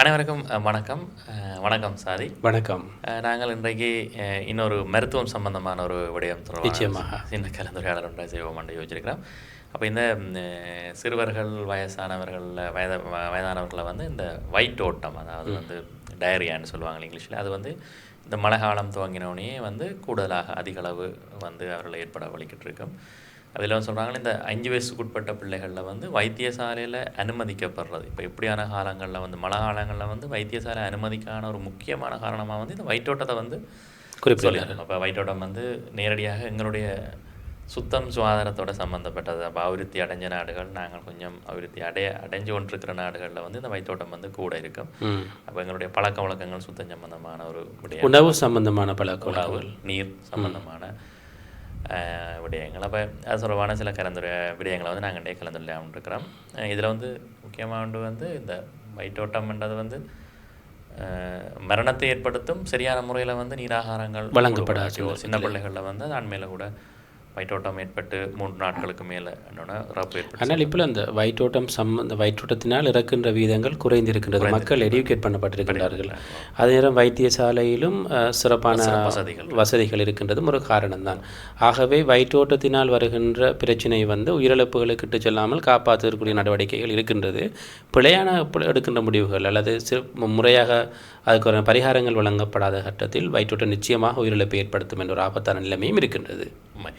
அனைவருக்கும் வணக்கம். வணக்கம் சாதி. வணக்கம். நாங்கள் இன்றைக்கு இன்னொரு மருத்துவம் சம்பந்தமான ஒரு விடயம் நிச்சயமாக. சின்ன கலந்துரையாடல் ஒன்றை செய்வோம் என்று யோசிச்சிருக்கிறோம். அப்போ இந்த சிறுவர்கள் வயசானவர்கள் வயத வயதானவர்களை வந்து இந்த வயிற்று ஓட்டம் அதாவது வந்து டயரியான்னு சொல்லுவாங்க இங்கிலீஷில் அது வந்து இந்த மழை காலம் துவங்கினோடனே வந்து கூடுதலாக அதிக அளவு வந்து அவர்கள் ஏற்பட வலிக்கிட்டு இருக்கும். அதில் வந்து சொல்கிறாங்க இந்த அஞ்சு வயசுக்கு உட்பட்ட பிள்ளைகளில் வந்து வைத்தியசாலையில் அனுமதிக்கப்படுறது. இப்போ இப்படியான காலங்களில் வந்து மழை காலங்களில் வந்து வைத்தியசாலை அனுமதிக்கான ஒரு முக்கியமான காரணமாக வந்து இந்த வயிற்றோட்டத்தை வந்து குறிப்பிடுகிறார்கள். அப்போ வயிற்றோட்டம் வந்து நேரடியாக எங்களுடைய சுத்தம் சுகாதாரத்தோட சம்மந்தப்பட்டது அப்போ அபிவிருத்தி அடைஞ்ச நாடுகள் நாங்கள் கொஞ்சம் அபிவிருத்தி அடைய அடைஞ்சு கொண்டிருக்கிற நாடுகளில் வந்து இந்த வயிற்றோட்டம் வந்து கூட இருக்கும். அப்போ எங்களுடைய பழக்க வழக்கங்கள் சுத்தம் சம்பந்தமான ஒரு உணவு சம்பந்தமான பழக்க உணவு நீர் சம்பந்தமான விடயங்கள். அப்போ அது தொடர்பான சில கலந்துரை விடயங்களை வந்து நாங்கள் இன்றைய கலந்துரையாமல் இருக்கிறோம் இதில் வந்து முக்கியமாக வந்து இந்த வயிற்றோட்டம்ன்றது வந்து மரணத்தை ஏற்படுத்தும் சரியான முறையில் வந்து நீராகாரங்கள் வழங்கப்படாத. சின்ன பிள்ளைகளில் வந்து அது அண்மையில் கூட வயிற்றோட்டம் ஏற்பட்டு மூன்று நாட்களுக்கு மேலே இறப்பு ஏற்பட்டு ஆனால் இப்போ அந்த வயிற்றோட்டம் சம்மந்த வயிற்றோட்டத்தினால் இறக்கின்ற வீதங்கள் குறைந்திருக்கின்றது. மக்கள் எடுக்கேட் பண்ணப்பட்டிருக்கின்றார்கள். அதே நேரம் வைத்தியசாலையிலும் சிறப்பான வசதிகள். வசதிகள் இருக்கின்றதும் ஒரு காரணம்தான். ஆகவே வயிற்றோட்டத்தினால் வருகின்ற பிரச்சனை வந்து உயிரிழப்புகளுக்கு இட்டுச் செல்லாமல் காப்பாற்றுவதற்குரிய நடவடிக்கைகள் இருக்கின்றது. பிழையான எடுக்கின்ற முடிவுகள் அல்லது சிறு முறையாக அதுக்கு பரிகாரங்கள் வழங்கப்படாத கட்டத்தில் வயிற்றோட்டம் நிச்சயமாக உயிரிழப்பை ஏற்படுத்தும் என்ற ஒரு ஆபத்தான நிலைமையும் இருக்கின்றது. உண்மை.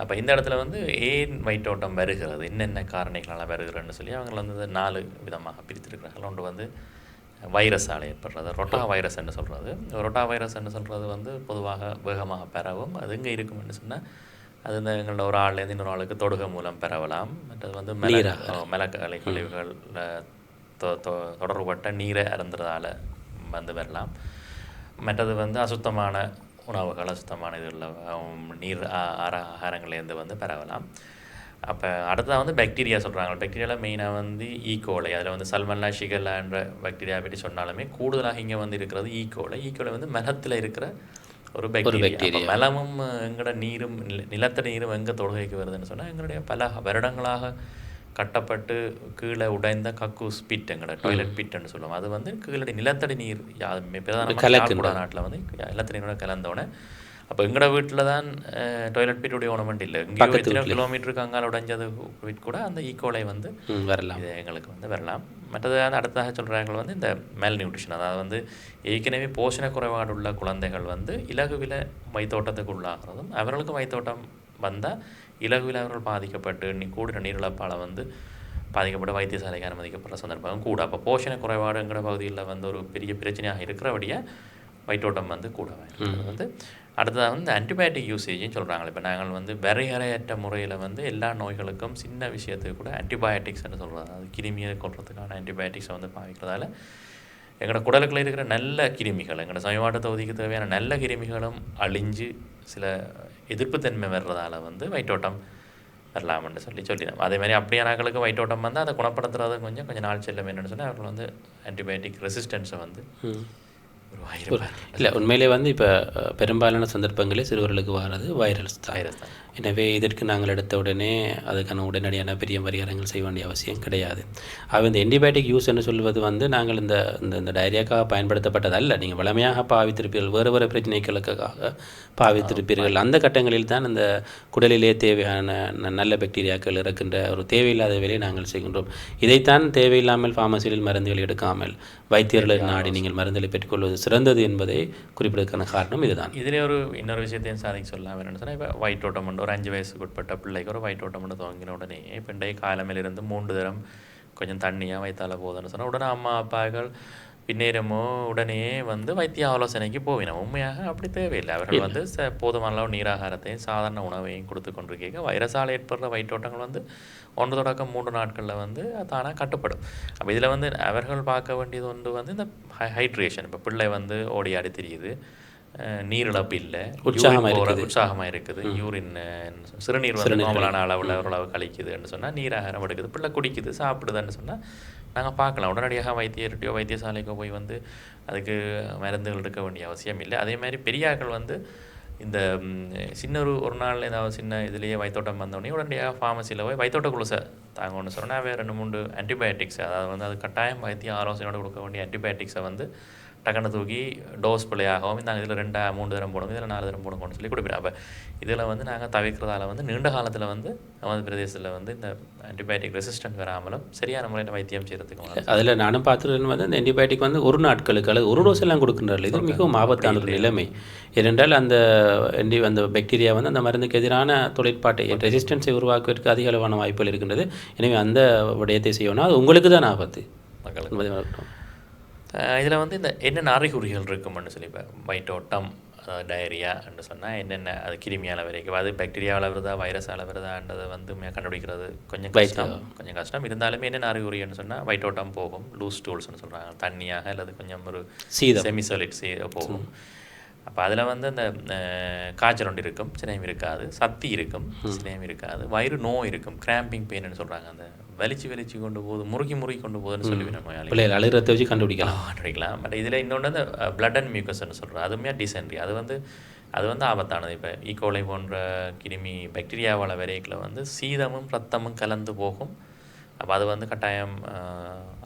அப்போ இந்த இடத்துல வந்து ஏன் வயிற்றோட்டம் வருகிறது? என்னென்ன காரணிகளால் வருகிறதுன்னு சொல்லி அவங்க வந்து நாலு விதமாக பிரித்திருக்கிறார்கள். ஒன்று வந்து வைரஸால் ஏற்படுறது ரொட்டா வைரஸ் என்று சொல்கிறது ரொட்டா வைரஸ் என்று சொல்கிறது வந்து பொதுவாக வேகமாக பரவும். அது எங்கே இருக்கும்னு சொன்னால் அது இந்த எங்களோட ஒரு ஆள்லேருந்து இன்னொரு ஆளுக்கு தொடுகை மூலம் பரவலாம். மற்றது வந்து மிள மிளக்கலை கழிவுகள் தொடர்புபட்ட நீரை அருந்துறதால வந்து வரலாம். மற்றது வந்து அசுத்தமான உணவுகள் அசுத்தமான இதில் நீர் ஆர- ஆகாரங்கள்லேருந்து வந்து பரவலாம். அப்போ அடுத்ததாக வந்து பாக்டீரியா சொல்கிறாங்க பாக்டீரியாவில் மெயினாக வந்து ஈகோலை அதில் வந்து சல்மல்லா ஷிகல்லான்ற பாக்டீரியா பற்றி சொன்னாலுமே கூடுதலாக இங்கே வந்து இருக்கிறது ஈகோலை ஈகோலை வந்து மலத்தில் இருக்கிற ஒரு பாக்டீரியா மலமும் எங்களோட நீரும் நில- நிலத்தடி நீரும் எங்கே தொடுகைக்கு வருதுன்னு சொன்னால் எங்களுடைய பல வருடங்களாக கட்டப்பட்டு கீழே உடைந்த கக்கூஸ் பிட் எங்களோட டாய்லெட் பிட்னு சொல்லுவோம். அது வந்து கீழடி நிலத்தடி நீர் பிரதான நாட்டில் வந்து நிலத்தடி நீரோட கலந்தோடனே அப்போ எங்களோட வீட்டில் தான் டாய்லெட் பிட் உடைய உணவு இல்லை. இங்கே கிலோமீட்டருக்கு அங்கால உடைஞ்சது கூட அந்த ஈக்கோலை வந்து வரலாம். இது எங்களுக்கு வந்து வரலாம். மற்றது அடுத்ததாக சொல்கிறாங்க வந்து இந்த மேல் நியூட்ரிஷன் அதாவது வந்து ஏற்கனவே போஷண குறைபாடு உள்ள குழந்தைகள் வந்து இலகுவில வயிற்றோட்டத்துக்கு உள்ளாகிறதும் அவர்களுக்கு வயிற்றோட்டம் வந்தால் இலகுவில் அவர்கள் பாதிக்கப்பட்டு நீ கூடின நீரிழப்பால் வந்து பாதிக்கப்பட்டு வைத்தியசாலைக்கு அனுமதிக்கப்படுற சந்தர்ப்பம் கூட. அப்போ போஷண குறைபாடுங்கிற பகுதியில் வந்து ஒரு பெரிய பிரச்சனையாக இருக்கிறபடியே வயிற்றோட்டம் வந்து கூட அது வந்து அடுத்ததாக வந்து ஆன்டிபயோட்டிக் யூசேஜ்னு சொல்கிறாங்க இப்போ நாங்கள் வந்து வரையறையற்ற முறையில் வந்து எல்லா நோய்களுக்கும் சின்ன விஷயத்துக்கு கூட ஆன்டிபயோட்டிக்ஸ்னு சொல்கிறது அது கிருமியை கொல்றதுக்கான ஆன்டிபயோட்டிக்ஸை வந்து பாவிக்கிறதால எங்களோட குடலுக்குள்ள இருக்கிற நல்ல கிருமிகள் எங்களோட சமீபாட்ட தொகுதிக்கு தேவையான நல்ல கிருமிகளும் அழிஞ்சு சில எதிர்ப்புத்தன்மை வர்றதால வந்து வயிற்றோட்டம் வரலாம்னு சொல்லி சொல்லிடுறோம் அதே மாதிரி அப்படியானாக்களுக்கு வயிற்றோட்டம் வந்து அதை குணப்படுத்துறது கொஞ்சம் கொஞ்சம் நாள் செல்லும் என்னன்னு சொன்னால் அவர்கள் வந்து ஆன்டிபயோட்டிக் ரெசிஸ்டன்ஸை வந்து இல்லை உண்மையிலே வந்து இப்போ பெரும்பாலான சந்தர்ப்பங்களில் சிறுவர்களுக்கு வர்றது வைரல்ஸ் தான். வைரஸ் தான். எனவே இதற்கு நாங்கள் எடுத்த உடனே அதுக்கான உடனடியான பெரிய பரிகாரங்கள் செய்ய வேண்டிய அவசியம் கிடையாது. ஆக இந்த ஆன்டிபயோட்டிக் யூஸ் என்று சொல்வது வந்து நாங்கள் இந்த இந்த டயரியாக்காக பயன்படுத்தப்பட்டதல்ல. நீங்கள் வளமையாக பாவித்திருப்பீர்கள். வேறு வேறு பிரச்சனைகளுக்காக பாவித்திருப்பீர்கள். அந்த கட்டங்களில் தான் இந்த குடலிலே தேவையான நல்ல பாக்டீரியாக்கள் இருக்கின்ற ஒரு தேவையில்லாத வேலையை நாங்கள் செய்கின்றோம். இதைத்தான் தேவையில்லாமல் ஃபார்மசியில் மருந்துகள் எடுக்காமல் வைத்தியர்களை நாடி நீங்கள் மருந்துகளை பெற்றுக்கொள்வது சிறந்தது என்பதை குறிப்பிடுவதற்கான காரணம் இதுதான். இதிலே ஒரு இன்னொரு விஷயத்தையும் சாதிக்க சொல்லலாம். என்னன்னு சொன்னால் இப்போ வயிற்றோட்டம் ஒரு அஞ்சு வயசுக்கு உட்பட்ட பிள்ளைக்கு ஒரு வயிற்றோட்டம் உண்டு துவங்கின உடனே இன்றைய காலமிலிருந்து மூன்று தரம் கொஞ்சம் தண்ணியாக வைத்தால போதுன்னு சொன்னால் உடனே அம்மா அப்பாக்கள் பின்னேரமோ உடனே வந்து வைத்திய ஆலோசனைக்கு போவினோம் உண்மையாக அப்படி தேவையில்லை அவர்கள் வந்து ச- போதுமான அளவு நீராகாரத்தையும் சாதாரண உணவையும் கொடுத்து கொண்டிருக்கீங்க வைரஸால் ஏற்படுற வயிற்றோட்டங்கள் வந்து ஒன்று தொடக்கம் மூன்று நாட்களில் வந்து தானாக கட்டுப்படும் அப்போ இதில் வந்து அவர்கள் பார்க்க வேண்டியது ஒன்று வந்து இந்த ஹைட்ரேஷன் இப்போ பிள்ளை வந்து ஓடி ஆடி திரியுது நீரிழப்பு இல்லை. உற்சாகமா இருக்குது. உற்சாகமாக இருக்குது. யூரின் சிறுநீர் வந்து நார்மலான அளவில் ஓரளவு கழிக்குதுன்னு சொன்னால் நீராகாரம் எடுக்குது. பிள்ளை குடிக்குது சாப்பிடுதுன்னு சொன்னால் நாங்கள் பார்க்கலாம். உடனடியாக வைத்தியர்கிட்டயோ வைத்தியசாலைக்கோ போய் வந்து அதுக்கு மருந்துகள் எடுக்க வேண்டிய அவசியம் இல்லை. அதே மாதிரி பெரியாக்கள் வந்து இந்த சின்ன ஒரு ஒரு நாள் ஏதாவது சின்ன இதுலேயே வயிற்றோட்டம் வந்தோடனே உடனடியாக ஃபார்மசியில் போய் வயிற்றோட்ட குளுசை தாங்கன்னு சொன்னால் வேறு ரெண்டு மூணு ஆன்டிபயோட்டிக்ஸ் அதாவது வந்து அது கட்டாயம் வைத்திய ஆலோசனையோட கொடுக்க வேண்டிய ஆன்டிபயோட்டிக்ஸை வந்து டக்குன்னு தூக்கி டோஸ் பிள்ளையாகவும் நாங்கள் இதில் ரெண்டா மூணு தரம் போடுங்க இதில் நாலு தரம் போடுங்கன்னு சொல்லி கொடுப்போம் அப்போ இதில் வந்து நாங்கள் தவிர்க்கிறதால வந்து நீண்ட காலத்தில் வந்து நமது பிரதேசத்தில் வந்து இந்த ஆன்டிபயோட்டிக் ரெசிஸ்டன்ட் வராமலும் சரியான முறையில் வைத்தியம் செய்கிறதுக்கு அதில் நானும் பார்த்துருக்கேன் வந்து அந்த ஆன்டிபயோட்டிக் வந்து ஒரு நாட்களுக்கு அல்லது ஒரு டோஸ் எல்லாம் கொடுக்கின்றார்கள். இது மிகவும் ஆபத்தான ஒரு நிலைமை. ஏனென்றால் அந்த ஆன்டி அந்த பாக்டீரியா வந்து அந்த மருந்துக்கு எதிரான தொழிற்பாட்டை ரெசிஸ்டன்ஸை உருவாக்குவதற்கு அதிக அளவான வாய்ப்புகள் இருக்கின்றது. எனவே அந்த விடயத்தை செய்யணும் அது உங்களுக்கு தான் ஆபத்து. மக்களுக்கு. இதில் வந்து இந்த என்னென்ன அறிகுறிகள் இருக்கும்னு சொல்லி இப்போ வயிற்றோட்டம் அதாவது டயரியான்னு சொன்னால் என்னென்ன? அது கிருமியால் வரைக்கும் அது பாக்டீரியாவில் வருதா வைரஸால் வருதான்றதை வந்து கண்டுபிடிக்கிறது. கொஞ்சம் கஷ்டம். கொஞ்சம் கஷ்டம். இருந்தாலுமே என்னென்ன அறிகுறின்னு சொன்னால் வயிற்றோட்டம் போகும். லூஸ் டூல்ஸ்னு சொல்கிறாங்க தண்ணியாக அல்லது கொஞ்சம் ஒரு சீதம். செமிசோலிட் சீ போகும். அப்போ அதில் வந்து அந்த காய்ச்சல் இருக்கும். சினையம் இருக்காது. சத்தி இருக்கும். சினையம் இருக்காது. வயிறு நோய் இருக்கும். கிராம்பிங் பெயின்னு சொல்கிறாங்க அந்த வலிச்சு வலிச்சு கொண்டு போகுது முறுக்கி முறுக்கி கொண்டு போகுதுன்னு சொல்லி நோயாளி பிள்ளைகள் அழுகிறத வச்சு கண்டுபிடிக்கலாம். கண்டுபிடிக்கலாம். பட் இதில் இன்னொன்று அந்த பிளட் அண்ட் மியூக்கஸ்ன்னு சொல்கிறோம் அதுவுமே டிசென்ட்ரி அது வந்து அது வந்து ஆபத்தானது. இப்போ ஈகோலை போன்ற கிருமி பாக்டீரியாவால் விரைக்கில் வந்து சீதமும் ரத்தமும் கலந்து போகும். அப்போ அது வந்து கட்டாயம்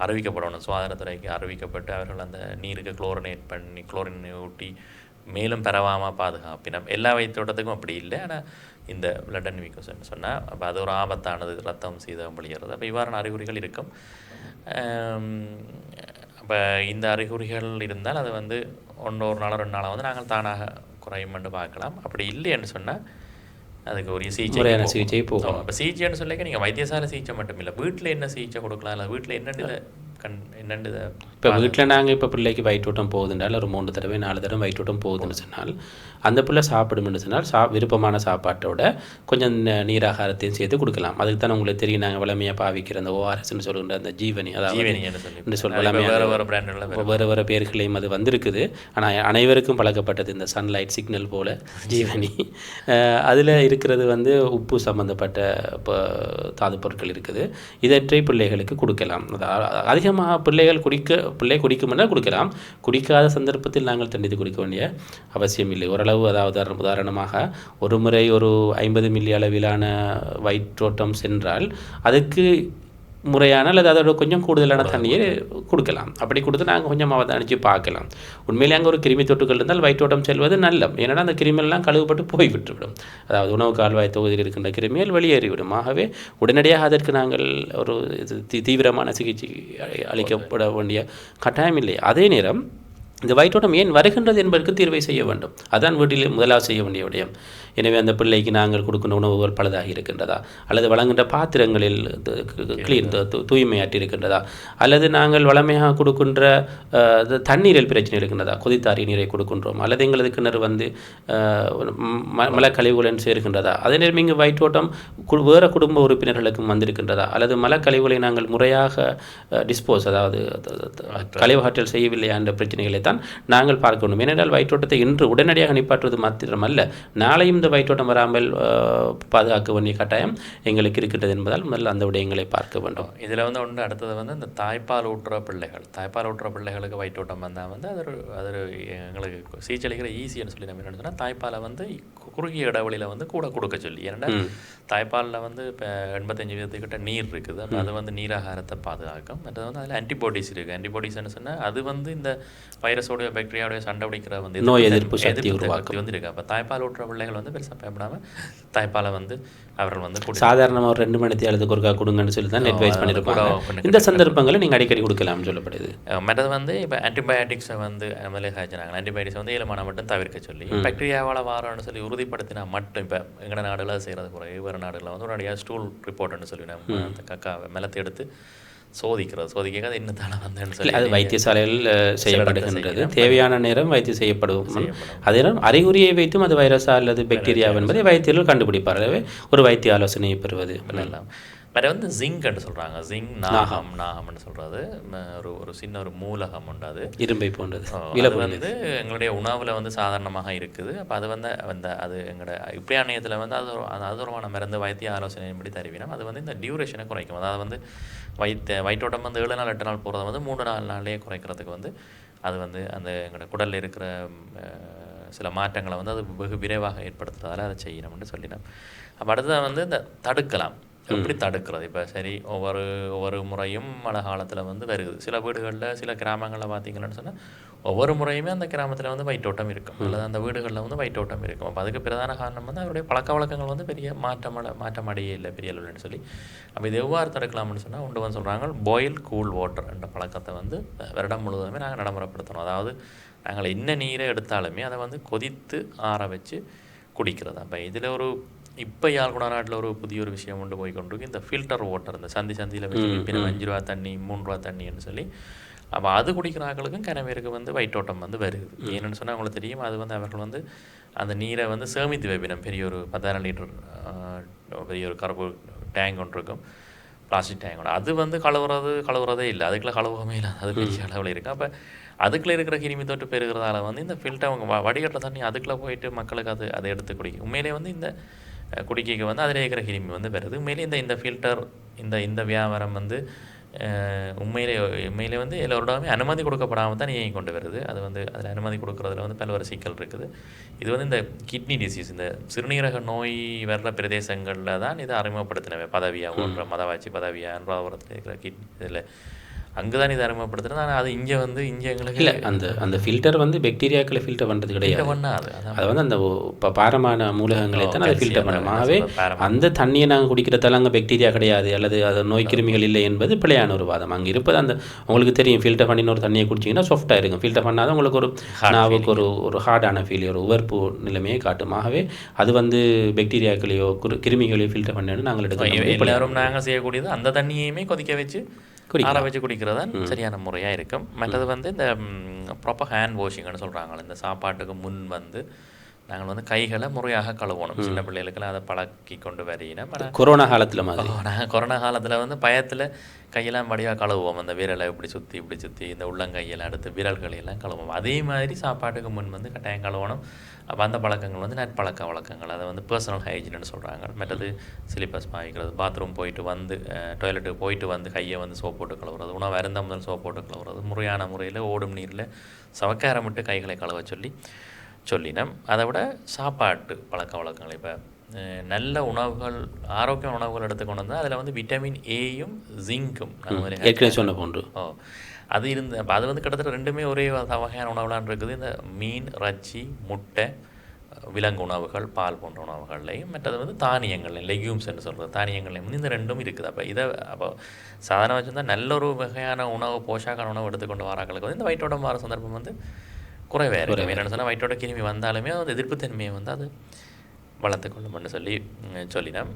அறிவிக்கப்படணும். சுகாதாரத்துறைக்கு அறிவிக்கப்பட்டு அவர்கள் அந்த நீருக்கு குளோரினேட் பண்ணி குளோரின் ஊட்டி மேலும் பரவாமல் பாதுகாப்பினம். எல்லா வயிற்றோட்டத்துக்கும் அப்படி இல்லை. ஆனால் இந்த பிளட் அண்ட் மியூக்கஸ்ன்னு சொன்னால் அப்போ அது ஒரு ஆபத்தானது ரத்தம் சீதம் பொழிகிறது அப்போ இவ்வாறான அறிகுறிகள் இருக்கும். அப்போ இந்த அறிகுறிகள் இருந்தால் அது வந்து ஒன்று ஒரு நாளோ ரெண்டு நாளாக வந்து நாங்கள் தானாக குறையுமென்று பார்க்கலாம். அப்படி இல்லைன்னு சொன்னால் அதுக்கு ஒரு சிகிச்சை சிகிச்சை போகும். அப்போ சிகிச்சைன்னு சொல்லிக்க நீங்கள் வைத்தியசாலை சிகிச்சை மட்டும் இல்லை வீட்டில் என்ன சிகிச்சை கொடுக்கலாம் இல்லை வீட்டில் என்னென்னு இதை கண் இப்போ வீட்டில் நாங்கள் இப்போ பிள்ளைக்கு வயிற்றோட்டம் போகுதுன்றால் ஒரு மூணு தடவை நாலு தடவை வயிற்றோட்டம் போகுதுன்னு சொன்னால் அந்த பிள்ளை சாப்பிடும்னு சொன்னால் சா விருப்பமான சாப்பாட்டோட கொஞ்சம் நீராகாரத்தையும் சேர்த்து கொடுக்கலாம். அதுக்கு தான் உங்களுக்கு தெரியும் நாங்கள் வளமையாக பாவிக்கிற அந்த ஓஆர்எஸ்ன்னு சொல்லுகின்ற அந்த ஜீவனி அதாவது சொல் வளமையாக வேறு வேறு வேறு பேர்களையும் அது வந்திருக்குது. ஆனால் அனைவருக்கும் பழக்கப்பட்டது இந்த சன்லைட் சிக்னல் போல ஜீவனி. அதில் இருக்கிறது வந்து உப்பு சம்பந்தப்பட்ட இப்போ தாது பொருட்கள் இருக்குது. இதற்றை பிள்ளைகளுக்கு கொடுக்கலாம். அது அதிகமாக பிள்ளைகள் குடிக்க பிள்ளை குடிக்குமென்றால் கொடுக்கலாம். குடிக்காத சந்தர்ப்பத்தில் நாங்கள் தண்டித்து குடிக்க வேண்டிய அவசியம் இல்லை. ஓரளவு அதாவது உதாரணமாக ஒரு முறை ஒரு ஐம்பது மில்லி அளவிலான வயிற்றோட்டம் சென்றால் அதுக்கு முறையான அல்லது அதோட கொஞ்சம் கூடுதலான தண்ணியை கொடுக்கலாம். அப்படி கொடுத்து நாங்கள் கொஞ்சம் அவதானித்து பார்க்கலாம். உண்மையிலே அங்கே ஒரு கிருமி தொட்டுகள் இருந்தால் வயிற்றோட்டம் செல்வது நல்லம். ஏன்னா அந்த கிருமியெல்லாம் கழுவுப்பட்டு போய் விட்டுவிடும் அதாவது உணவு கால்வாய் தொகுதியில் இருக்கின்ற கிருமிகள் வெளியேறிவிடும். ஆகவே உடனடியாக அதற்கு நாங்கள் ஒரு இது தி- தீவிரமான சிகிச்சை அளிக்கப்பட வேண்டிய கட்டாயம் இல்லை. அதே நேரம் இந்த வயிற்றோட்டம் ஏன் வருகின்றது என்பதற்கு தீர்வை செய்ய வேண்டும். அதான் வீட்டில் முதலாவது செய்ய வேண்டிய விடயம். எனவே அந்த பிள்ளைக்கு நாங்கள் கொடுக்கின்ற உணவுகள் பலதாக இருக்கின்றதா? அல்லது வழங்குகின்ற பாத்திரங்களில் கிளீன் தூய்மையாற்றி இருக்கின்றதா? அல்லது நாங்கள் வளமையாக கொடுக்கின்ற தண்ணீரில் பிரச்சனை இருக்கின்றதா? கொதித்தாரி நீரை கொடுக்கின்றோம். அல்லது எங்களது கிணறு வந்து அஹ், ம- சேர்க்கின்றதா? அதே நேரம் இங்கு வயிற்றோட்டம் கு- வேறு குடும்ப உறுப்பினர்களுக்கும் வந்திருக்கின்றதா? அல்லது மலக்கழிவுகளை நாங்கள் முறையாக டிஸ்போஸ் அதாவது கழிவாற்றல் செய்யவில்லையா என்ற பிரச்சனைகளை தான் நாங்கள் பார்க்க வேண்டும். ஏனென்றால் வயிற்றோட்டத்தை இன்று உடனடியாக நிப்பாற்றுவது மாத்திரமல்ல. நாளையும் இந்த வயிற்றோட்டம் வராமல் பாதுகாக்க வேண்டிய கட்டாயம் எங்களுக்கு இருக்கின்றது என்பதால் முதல்ல அந்த விடயங்களை பார்க்க வேண்டும். இதில் வந்து ஒன்று அடுத்தது வந்து இந்த தாய்ப்பால் ஊட்டுற பிள்ளைகள். தாய்ப்பால் ஊட்டுற பிள்ளைகளுக்கு வயிற்றோட்டம் வந்தால் வந்து அது ஒரு அது ஒரு எங்களுக்கு சீச்சலிக்கிற ஈஸின்னு சொல்லி நம்ம என்ன சொன்னால் தாய்ப்பாலை வந்து குறுகிய இடைவெளியில் வந்து கூட கொடுக்க சொல்லி. ஏன்னா தாய்ப்பாலில் வந்து இப்போ எண்பத்தஞ்சு வீதத்துக்கிட்ட நீர் இருக்குது. அப்போ அது வந்து நீராகாரத்தை பாதுகாக்கும். மற்றது வந்து அதில் ஆன்டிபாடிஸ் இருக்குது. ஆன்டிபாடிஸ்னு சொன்னால் அது வந்து இந்த வைரஸோடைய பாக்டீரியாவுடைய சண்டை பிடிக்கிற வந்து நோய் எதிர்ப்பு எதிர்ப்பு சக்தி வந்து இருக்கு அப்போ தாய்ப்பால் ஊட்டுற பிள்ளைகள் வந்து பெருசாக பயப்படாமல் தாய்ப்பாலை வந்து அவர்கள் வந்து சாதாரணமாக ஒரு ரெண்டு மணி தேர்தலுக்கு ஒருக்கா கொடுங்கன்னு சொல்லி தான் அட்வைஸ் பண்ணியிருப்பாங்க இந்த சந்தர்ப்பங்களை நீங்கள் அடிக்கடி கொடுக்கலாம்னு சொல்லப்படுது. மற்றது வந்து இப்போ ஆன்டிபயோட்டிக்ஸை வந்து எம்எல்ஏ காய்ச்சினாங்க ஆன்டிபயோட்டிக்ஸ் வந்து ஏழுமான மட்டும் தவிர்க்க சொல்லி பாக்டீரியாவால் வாரம்னு சொல்லி உறுதிப்படுத்தினா மட்டும் இப்போ எங்கட நாடுல செய்கிறது குறைவு. வேறு நாடுகளில் வந்து உடனடியாக ஸ்டூல் ரிப்போர்ட்னு சொல்லி நம்ம அந்த கக்காவை மெலத்தை எடுத்து சோதிக்கிறது? சோதிக்க அது என்னத்தால வந்தேன்னு சொல்லி அது வைத்தியசாலையில் செய்யப்படுகின்றது. தேவையான நேரம் வைத்தியம் செய்யப்படும். அதே நேரம் அறிகுறியை வைத்தும் அது வைரஸா அல்லது பாக்டீரியா என்பதை வைத்தியர்கள் கண்டுபிடிப்பார் எனவே ஒரு வைத்திய ஆலோசனையை பெறுவது. பண்ணலாம் வேறு வந்து ஜிங்க்னு சொல்கிறாங்க ஜிங் நாகம் நாகம்னு சொல்கிறது ஒரு ஒரு சின்ன ஒரு மூலகம் உண்டு அது. இரும்பை போன்றது. அது வந்து எங்களுடைய உணவில் வந்து சாதாரணமாக இருக்குது. அப்போ அது வந்து அந்த அது எங்களோட இப்படியாணையத்தில் வந்து அது ஒரு அது அதுரமான மருந்து வைத்திய ஆலோசனையின்படி தருவினோம். அது வந்து இந்த டியூரேஷனை குறைக்கும். அதாவது வந்து வைத்த வயிற்றோட்டம் வந்து ஏழு நாள் எட்டு நாள் போகிறத வந்து மூணு நாலு நாள்லேயே குறைக்கிறதுக்கு வந்து அது வந்து அந்த எங்களோட குடலில் இருக்கிற சில மாற்றங்களை வந்து அது வெகு விரைவாக ஏற்படுத்துறதால அதை செய்யணும்னு சொல்லினோம். அப்போ அடுத்தது வந்து இந்த தடுக்கலாம். எப்படி தடுக்கிறது? இப்போ சரி ஒவ்வொரு ஒவ்வொரு முறையும் மழை காலத்தில் வந்து வருது. சில வீடுகளில் சில கிராமங்களில் பார்த்தீங்கன்னு சொன்னால் ஒவ்வொரு முறையுமே அந்த கிராமத்தில் வந்து வயிற்றோட்டம் இருக்கும். அல்லது அந்த வீடுகளில் வந்து வயிற்றோட்டம் இருக்கும். அப்போ அதுக்கு பிரதான காரணம் வந்து அவருடைய பழக்க வழக்கங்கள் வந்து பெரிய மாற்றம் மாற்றம் அடையே இல்லை பெரிய அளவுலன்னு சொல்லி. அப்போ இது எவ்வாறு தடுக்கலாம்னு சொன்னால் ஒன்று வந்து சொல்கிறாங்க பாயில் கூல் வாட்டர் என்ற பழக்கத்தை வந்து வருடம் முழுவதுமே நாங்கள் நடைமுறைப்படுத்தணும். அதாவது நாங்கள் என்ன நீரை எடுத்தாலுமே அதை வந்து கொதித்து ஆற வச்சு குடிக்கிறது. அப்போ இதில் ஒரு நாட்டில் ஒரு புதிய ஒரு விஷயம் கொண்டு போய் கொண்டிருக்கு இந்த ஃபில்டர் வாட்டர் இந்த சந்தி சந்தியில் வச்சு அஞ்சு ரூபா தண்ணி மூணு ரூபா தண்ணின்னு சொல்லி அப்போ அது குடிக்கிற ஆட்களுக்கும் கிணவேருக்கு வந்து வயிற்றோட்டம் வந்து வருது ஏன்னு சொன்னால் உங்களுக்கு தெரியும் அது வந்து அவர்கள் வந்து அந்த நீரை வந்து சேமித்து வைப்பினம். பெரிய ஒரு பத்தாயிரம் லிட்டர் பெரிய ஒரு கருப்பு டேங்க் ஒன்று இருக்கும். பிளாஸ்டிக் டேங்கோட அது வந்து கழுவுறது கழுவுறதே இல்லை. அதுக்குள்ள கழுவமே இல்லை. அது பெரிய அளவில் இருக்குது அப்போ அதுக்குள்ள இருக்கிற கிருமி தொட்டு பெருகிறதால வந்து இந்த ஃபில்டர் அவங்க வடிகட்டுற தண்ணி அதுக்குள்ளே போயிட்டு மக்களுக்கு அது அதை எடுத்து குடிக்கும். உண்மையிலே வந்து இந்த குடிக்கைக்கு வந்து அதில் இருக்கிற கிருமி வந்து வருது உண்மையிலே இந்த இந்த ஃபில்டர் இந்த இந்த வியாபாரம் வந்து உண்மையிலே உண்மையிலே வந்து எல்லோருடாமே அனுமதி கொடுக்கப்படாமல் தான் இயங்கி கொண்டு வருது. அது வந்து அதில் அனுமதி கொடுக்குறதுல வந்து பல்வேறு சிக்கல் இருக்குது. இது வந்து இந்த கிட்னி டிசீஸ் இந்த சிறுநீரக நோய் வர்ற பிரதேசங்களில் தான் இதை அறிமுகப்படுத்தினவை. பதவியாக ஒன்ற மதவாச்சி பதவியாக அன்றாபுரத்தில் இருக்கிற கிட்னி இதில் அங்கே தான் இதை அறிமுகப்படுத்துறது ஆனால் அது இங்கே வந்து இங்கே எங்களுக்கு இல்லை அந்த அந்த ஃபில்டர் வந்து பாக்டீரியாக்களை ஃபில்டர் பண்ணுறது கிடையாது. பண்ணாது அது வந்து அந்த இப்போ பாரமான மூலகங்களை தான் அதை ஃபில்டர் அந்த பண்ணும். என்ன ஆகவே சொல்றது, பாரமா- அந்த தண்ணியை நாங்கள் குடிக்கிறதால அங்கே பாக்டீரியா கிடையாது அல்லது அது நோய் கிருமிகள் இல்லை என்பது பிழையான ஒரு வாதம். அங்கே இருப்பது அந்த உங்களுக்கு தெரியும் ஃபில்டர் பண்ணின ஒரு தண்ணியை குடிச்சிங்கன்னா சாஃப்டாக இருக்கும். ஃபில்டர் பண்ணாத உங்களுக்கு ஒரு நாவுக்கு ஒரு ஒரு ஹார்டான ஃபீல் ஒரு உவர்ப்பு நிலைமையை காட்டும். ஆகவே அது வந்து பாக்டீரியாக்களையோ குரு கிருமிகளையோ ஃபில்டர் பண்ணு நாங்கள் எடுக்கணும் எல்லாரும் நாங்கள் செய்யக்கூடியது அந்த தண்ணியுமே கொதிக்க வச்சு ஆற வச்சு குடிக்கிறது தான் சரியான முறையாக இருக்கும். மற்றது வந்து இந்த ப்ராப்பர் ஹேண்ட் வாஷிங்னு சொல்கிறாங்க இந்த சாப்பாட்டுக்கு முன் வந்து நாங்கள் வந்து கைகளை முறையாக கழுவணும். சின்ன பிள்ளைகளுக்கெல்லாம் அதை பழக்கி கொண்டு ஆனால் கொரோனா காலத்தில் மாதிரி. நாங்கள் கொரோனா காலத்தில் வந்து பயத்தில் கையெல்லாம் வடிவாக கழுவுவோம். அந்த விரலை இப்படி சுற்றி இப்படி சுற்றி இந்த உள்ளங்கையெல்லாம் எடுத்து விரல்களை எல்லாம் கழுவுவோம். அதே மாதிரி சாப்பாட்டுக்கு முன் வந்து கட்டாயம் கழுவணும். அப்போ அந்த பழக்கங்கள் வந்து நட்பழக்க வழக்கங்கள். அதை வந்து பர்சனல் ஹைஜின்னு சொல்கிறாங்க மற்றது சிலிப்பஸ் பாய்க்கிறது பாத்ரூம் போயிட்டு வந்து டாய்லெட்டுக்கு போயிட்டு வந்து கையை வந்து சோப் போட்டு கழுவுறது உணவு அருந்த முதல் சோப் போட்டு கழுவுறது முறையான முறையில் ஓடும் நீரில் சவக்காரமிட்டு கைகளை கழுவ சொல்லி சொல்லினோம் அதை விட சாப்பாட்டு பழக்க வழக்கங்கள். இப்போ நல்ல உணவுகள் ஆரோக்கிய உணவுகள் எடுத்துக்கொண்டு வந்தால் அதில் வந்து விட்டமின் ஏயும் ஜிங்க்கும் ஏற்கனவே சொன்ன போன்று. ஓ அது இருந்து அப்போ அது வந்து கிட்டத்தட்ட ரெண்டுமே ஒரே வகை- வகையான உணவுலாம் இருக்குது. இந்த மீன் இறைச்சி முட்டை விலங்கு உணவுகள் பால் போன்ற உணவுகள்லையும் மற்றது வந்து தானியங்கள் லெக்யூம்ஸ் என்று சொல்கிறது தானியங்கள்லையும் வந்து இந்த ரெண்டும் இருக்குது. அப்போ இதை அப்போ சாதாரண வச்சுருந்தா நல்ல ஒரு வகையான உணவு போஷாக்கான உணவு எடுத்துக்கொண்டு வராங்களுக்கு வந்து இந்த வயிற்றோட்டம் வர சந்தர்ப்பம் வந்து குறைவே இருக்கும் என்னென்னு சொன்னால் வயிற்றோட கிருமி வந்தாலுமே அது எதிர்ப்புத்தன்மையை வந்து அது வளர்த்து கொள்ளும்னு சொல்லி சொல்லினோம்.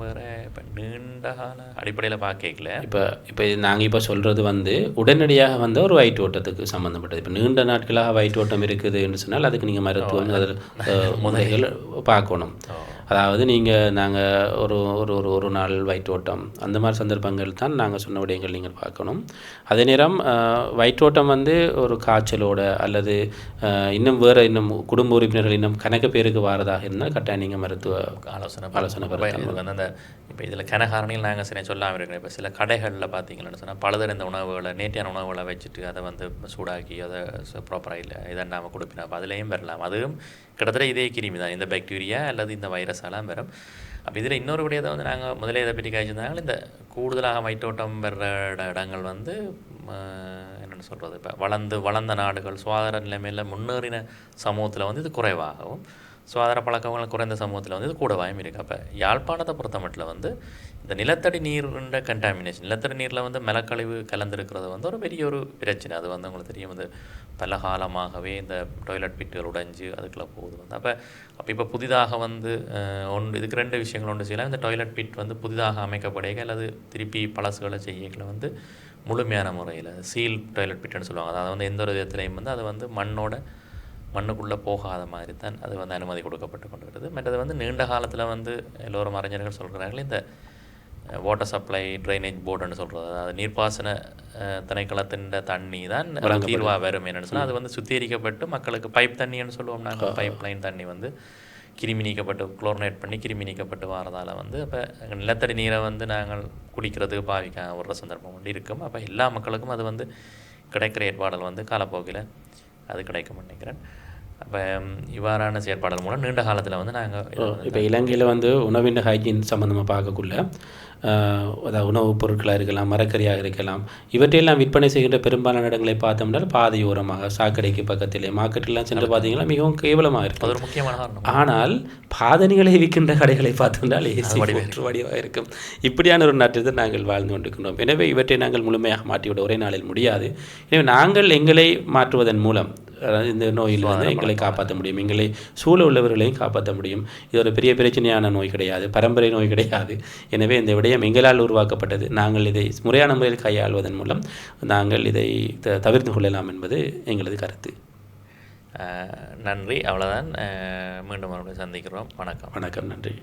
வேற இப்போ நீண்ட கால அடிப்படையில் பார்க்கல இப்போ இப்போ நாங்கள் இப்போ சொல்கிறது வந்து உடனடியாக வந்து ஒரு வயிற்று ஓட்டத்துக்கு சம்மந்தப்பட்டது இப்போ நீண்ட நாட்களாக வயிற்று ஓட்டம் இருக்குதுன்னு சொன்னால் அதுக்கு நீங்கள் மருத்துவம் அதில் முறைகள் பார்க்கணும். அதாவது நீங்கள் நாங்கள் ஒரு ஒரு ஒரு ஒரு நாள் வயிற்றோட்டம் அந்த மாதிரி சந்தர்ப்பங்கள் தான் நாங்கள் சொன்ன விடயங்கள் நீங்கள் பார்க்கணும். அதே நேரம் வயிற்றோட்டம் வந்து ஒரு காய்ச்சலோட அல்லது இன்னும் வேறு இன்னும் குடும்ப உறுப்பினர்கள் இன்னும் கணக்கு பேருக்கு வாரதாக இருந்தால் கட்டாயம் நீங்கள் மருத்துவ ஆலோசனை ஆலோசனை இது வந்து அந்த இப்போ இதில் கனகாரணியில் நாங்கள் சில சொல்லாமல் இருக்கிறோம். இப்போ சில கடைகளில் பார்த்தீங்கன்னு சொன்னால் பழுதறிந்த உணவுகளை நேர்த்தியான உணவுகளை வச்சுட்டு அதை வந்து சூடாக்கி அதை ப்ராப்பராக இல்லை இதெல்லாம் கொடுப்பினா அப்போ அதுலேயும் வரலாம். அதுவும் கிட்டத்தட்ட இதே கிருமி தான். இந்த பாக்டீரியா அல்லது இந்த வைரஸ் எல்லாம் வரும். அப்போ இதில் இன்னொரு விடயத்தை வந்து நாங்கள் முதலே இதை பற்றி காய்ச்சிருந்தாங்க இந்த கூடுதலாக வயிற்றோட்டம் வர்ற இடங்கள் வந்து என்னென்னு சொல்கிறது இப்போ வளர்ந்து வளர்ந்த நாடுகள் சுகாதார நிலைமையில் முன்னேறின சமூகத்தில் வந்து இது குறைவாகவும் சுகாதார பழக்கங்கள் குறைந்த சமூகத்தில் வந்து இது கூடவாயும் இருக்குது அப்போ யாழ்ப்பாணத்தை பொறுத்த மட்டும் வந்து இந்த நிலத்தடி நீருண்ட கண்டாமினேஷன் நிலத்தடி நீரில் வந்து மலக்கழிவு கலந்துருக்கிறது வந்து ஒரு பெரிய ஒரு பிரச்சனை. அது வந்து உங்களுக்கு தெரியும். வந்து பல காலமாகவே இந்த டாய்லெட் பிட்டுகள் உடைஞ்சு அதுக்குள்ளே போகுது வந்து. அப்போ அப்போ இப்போ புதிதாக வந்து ஒன்று இதுக்கு ரெண்டு விஷயங்கள் ஒன்று செய்யலாம். இந்த டாய்லெட் பிட் வந்து புதிதாக அமைக்கப்படுக அல்லது திருப்பி பழசுகளை செய்யக்களை வந்து முழுமையான முறையில் சீல் டொய்லெட் பிட்டுன்னு சொல்லுவாங்க. அதாவது வந்து எந்த ஒரு விதத்துலையும் வந்து அது வந்து மண்ணோட மண்ணுக்குள்ளே போகாத மாதிரி தான் அது வந்து அனுமதி கொடுக்கப்பட்டு கொண்டு வருது மற்றது வந்து நீண்ட காலத்தில் வந்து எல்லோரும் அறிஞர்கள் சொல்கிறார்கள் இந்த வாட்டர் சப்ளை ட்ரைனேஜ் போர்டுன்னு சொல்கிறது அதாவது நீர்ப்பாசன திணைக்களத்தின் தண்ணி தான் தீர்வாக வரும் என்னன்னு சொன்னால் அது வந்து சுத்திகரிக்கப்பட்டு மக்களுக்கு பைப் தண்ணின்னு சொல்லுவோம் நாங்கள் பைப் லைன் தண்ணி வந்து கிருமி நீக்கப்பட்டு குளோரினேட் பண்ணி கிருமி நீக்கப்பட்டு வரதால் வந்து அப்போ நிலத்தடி நீரை வந்து நாங்கள் குடிக்கிறதுக்கு பாவிக்க விடுற சந்தர்ப்பம் இருக்கும். அப்போ எல்லா மக்களுக்கும் அது வந்து கிடைக்கிற ஏற்பாடுகள் வந்து காலப்போக்கில் அது கிடைக்கும்னு நினைக்கிறேன். அப்போ இவ்வாறான செயற்பாடுகள் மூலம் நீண்ட காலத்தில் வந்து நாங்கள் இப்போ இலங்கையில் வந்து உணவின் ஹைஜீன் சம்மந்தமாக பார்க்கக்குள்ள அதாவது உணவுப் பொருட்களாக இருக்கலாம் மரக்கறியாக இருக்கலாம் இவற்றையெல்லாம் விற்பனை செய்கின்ற பெரும்பாலான இடங்களை பார்த்தோம்னா பாதையோரமாக சாக்கடைக்கு பக்கத்திலே மார்க்கெட்டெல்லாம் சென்று பார்த்தீங்கன்னா மிகவும் கேவலமாக அது இருக்கும் ஒரு முக்கியமான காரணம். ஆனால் பாதணிகளை விற்கின்ற கடைகளை பார்த்தோம்னால் ஏசி வடிவாக இருக்கும். இப்படியான ஒரு நாட்டில் நாங்கள் வாழ்ந்து கொண்டிருக்கின்றோம். எனவே இவற்றை நாங்கள் முழுமையாக மாற்றிவிட ஒரே நாளில் முடியாது. எனவே நாங்கள் எங்களை மாற்றுவதன் மூலம் இந்த நோயிலிருந்து எங்களை காப்பாற்ற முடியும். எங்களை சூழ உள்ளவர்களையும் காப்பாற்ற முடியும். இது ஒரு பெரிய பிரச்சனையான நோய் கிடையாது. பரம்பரை நோய் கிடையாது. எனவே இந்த விடயம் எங்களால் உருவாக்கப்பட்டது. நாங்கள் இதை முறையான முறையில் கையாள்வதன் மூலம் நாங்கள் இதை த- தவிர்த்து கொள்ளலாம் என்பது எங்களது கருத்து. நன்றி. அவ்வளோதான் மீண்டும் மறுபடியும் சந்திக்கிறோம். வணக்கம். வணக்கம். நன்றி.